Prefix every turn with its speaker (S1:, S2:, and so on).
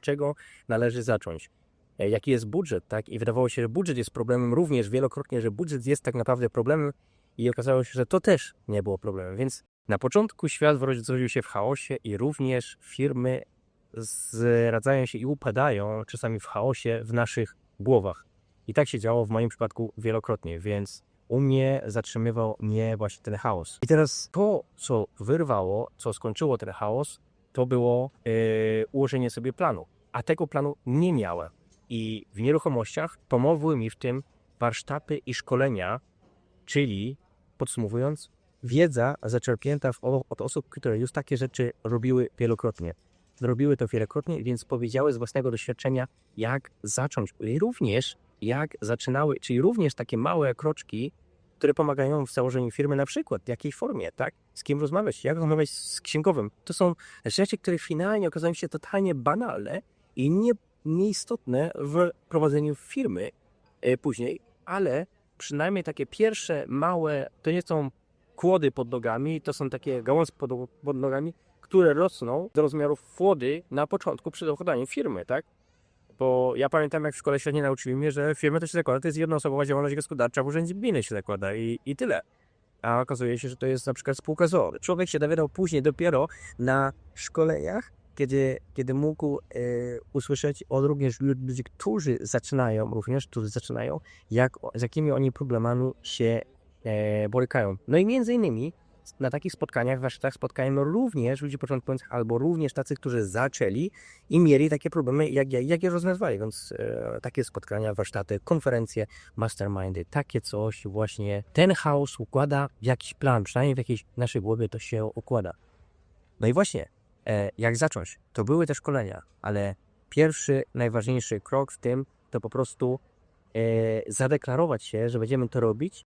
S1: od czego należy zacząć. E, Jaki jest budżet, tak? I wydawało się, że budżet jest problemem również wielokrotnie, że budżet jest tak naprawdę problemem i okazało się, że to też nie było problemem. Więc na początku świat zrodził się w chaosie i również firmy zradzają się i upadają czasami w chaosie w naszych głowach. I tak się działo w moim przypadku wielokrotnie, więc u mnie zatrzymywał mnie właśnie ten chaos. I teraz to, co wyrwało, co skończyło ten chaos, to było yy, ułożenie sobie planu. A tego planu nie miałem. I w nieruchomościach pomogły mi w tym warsztaty i szkolenia, czyli podsumowując, wiedza zaczerpnięta od osób, które już takie rzeczy robiły wielokrotnie. Zrobiły to wielokrotnie, więc powiedziały z własnego doświadczenia, jak zacząć. I również jak zaczynały, czyli również takie małe kroczki, które pomagają w założeniu firmy, na przykład w jakiej formie, tak? Z kim rozmawiać, jak rozmawiać z księgowym. To są rzeczy, które finalnie okazują się totalnie banalne i nie, nieistotne w prowadzeniu firmy e, później, ale przynajmniej takie pierwsze małe, to nie są kłody pod nogami, to są takie gałązki pod, pod nogami, które rosną do rozmiarów włody na początku przy zakładaniu firmy, tak? Bo ja pamiętam, jak w szkole średniej nauczyli mnie, że firmę to się zakłada, to jest jednoosobowa działalność gospodarcza w urzędzie gminy się zakłada i, i tyle. A okazuje się, że to jest na przykład spółka ZOO. Człowiek się dowiadał później dopiero na szkoleniach, kiedy, kiedy mógł e, usłyszeć od również ludzi, którzy zaczynają, również, którzy zaczynają, jak, z jakimi oni problemami się e, borykają. No i między innymi na takich spotkaniach, warsztatach spotkają również ludzi początkujących, albo również tacy, którzy zaczęli i mieli takie problemy, jak ja, jak je rozwiązywali. Więc e, takie spotkania, warsztaty, konferencje, mastermindy, takie coś właśnie. Ten chaos układa w jakiś plan, przynajmniej w jakiejś naszej głowie to się układa. No i właśnie, e, jak zacząć? To były te szkolenia, ale pierwszy, najważniejszy krok w tym to po prostu e, zadeklarować się, że będziemy to robić